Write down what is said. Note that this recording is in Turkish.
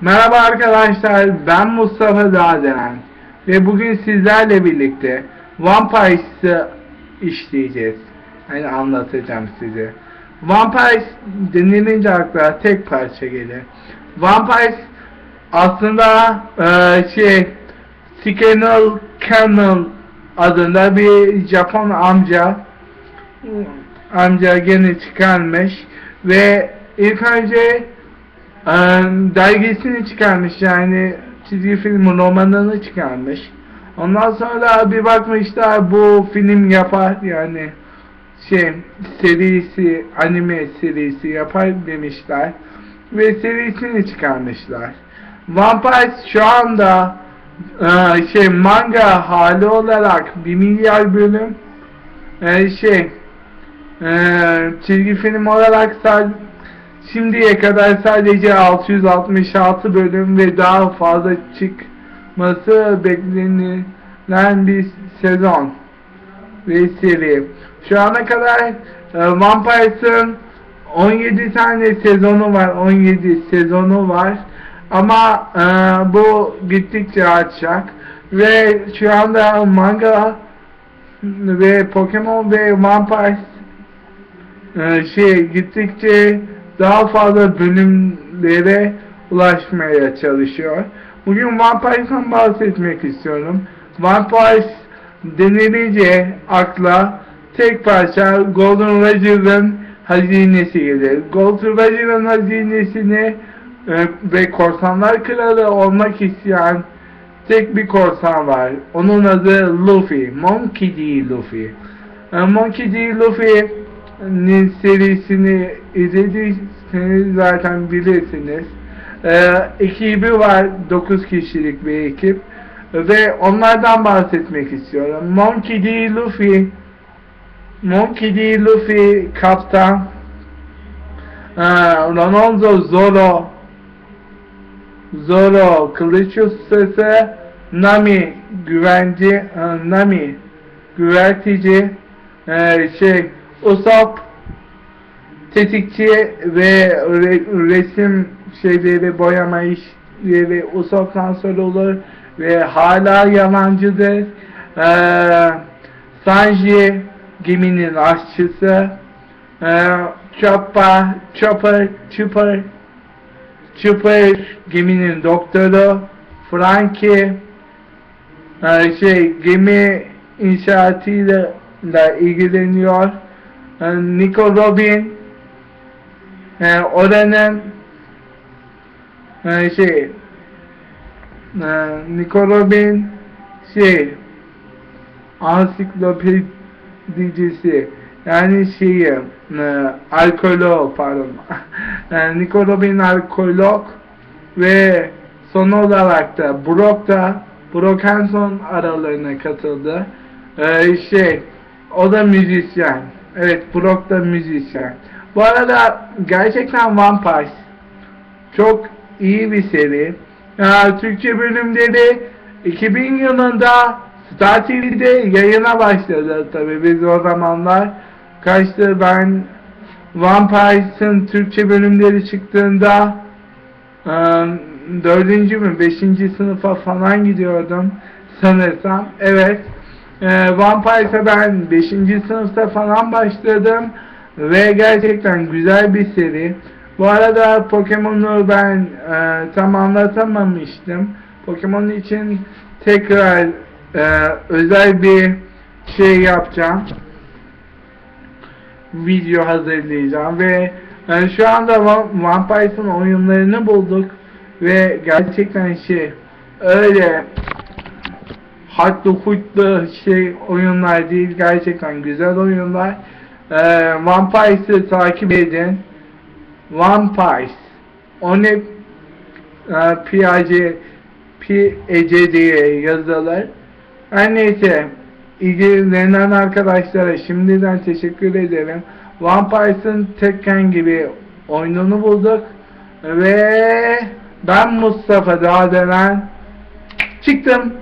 Merhaba arkadaşlar, ben Mustafa Dağdelen ve bugün sizlerle birlikte Vampires'ı işleyeceğiz. Yani anlatacağım size. Vampires denilince akla tek parça gelir. Vampires aslında eee, şey Sikenal Cannon adında bir Japon amca amca gene çıkarmış ve ilk önce dergisini çıkarmış yani çizgi film romanını çıkarmış. Ondan sonra bir bakmışlar bu film yapar yani şey serisi anime serisi yapar demişler ve serisini çıkarmışlar. Vampire şu anda e, şey manga hali olarak 1 milyar bölüm e, şey e, çizgi film olarak sadece Şimdiye kadar sadece 666 bölüm ve daha fazla çıkması beklenilen bir sezon ve seri. Şu ana kadar e, Vampires'ın 17 tane sezonu var. 17 sezonu var. Ama e, bu gittikçe artacak. Ve şu anda manga ve Pokemon ve Vampires e, şey gittikçe daha fazla bölümlere ulaşmaya çalışıyor. Bugün Vampires'tan bahsetmek istiyorum. Vampires denilince akla tek parça Golden Roger'ın hazinesi gelir. Golden Roger'ın hazinesini e, ve korsanlar kralı olmak isteyen tek bir korsan var. Onun adı Luffy. Monkey D. Luffy. E, Monkey D. Luffy serisini izlediyseniz zaten bilirsiniz. Ee, ekibi var 9 kişilik bir ekip ve onlardan bahsetmek istiyorum. Monkey D. Luffy Monkey D. Luffy kaptan ee, Ronaldo Zoro Zoro kılıç ustası Nami güvenci e, Nami güvertici ee, şey Usopp tetikçi ve re, resim şeyleri boyama işleri Usopp'tan sorulur ve hala yalancıdır. Ee, Sanji geminin aşçısı ee, Chopper, Chopper, Chopper Chopper geminin doktoru Frankie ee, şey gemi inşaatıyla da ilgileniyor. Ee, Nico Robin e, oranın e, şey e, Nico Robin şey ansiklopedicisi yani şeyi e, alkolog pardon e, Nico Robin alkolog ve son olarak da Brock da Brock Hanson aralarına katıldı. E, şey o da müzisyen. Evet Brock da müzisyen. Bu arada gerçekten Vampire çok iyi bir seri. Ya, Türkçe bölümleri 2000 yılında Star TV'de yayına başladı tabi biz o zamanlar kaçtı? Ben Vampire'ın Türkçe bölümleri çıktığında ıı, dördüncü mü beşinci sınıfa falan gidiyordum sanırsam. Evet e, Vampire'a ben 5. sınıfta falan başladım ve gerçekten güzel bir seri. Bu arada Pokemon'u ben e, tam anlatamamıştım. Pokemon için tekrar e, özel bir şey yapacağım. Video hazırlayacağım ve e, şu anda Vampire'ın oyunlarını bulduk ve gerçekten şey öyle hatlı hutlu şey oyunlar değil gerçekten güzel oyunlar. Ee, Vampires'ı takip edin. Vampires o ne? E, PAC PEC diye yazılır. Her neyse ilgilenen arkadaşlara şimdiden teşekkür ederim. Vampires'ın Tekken gibi oyununu bulduk ve ben Mustafa Dağdelen. Çıktım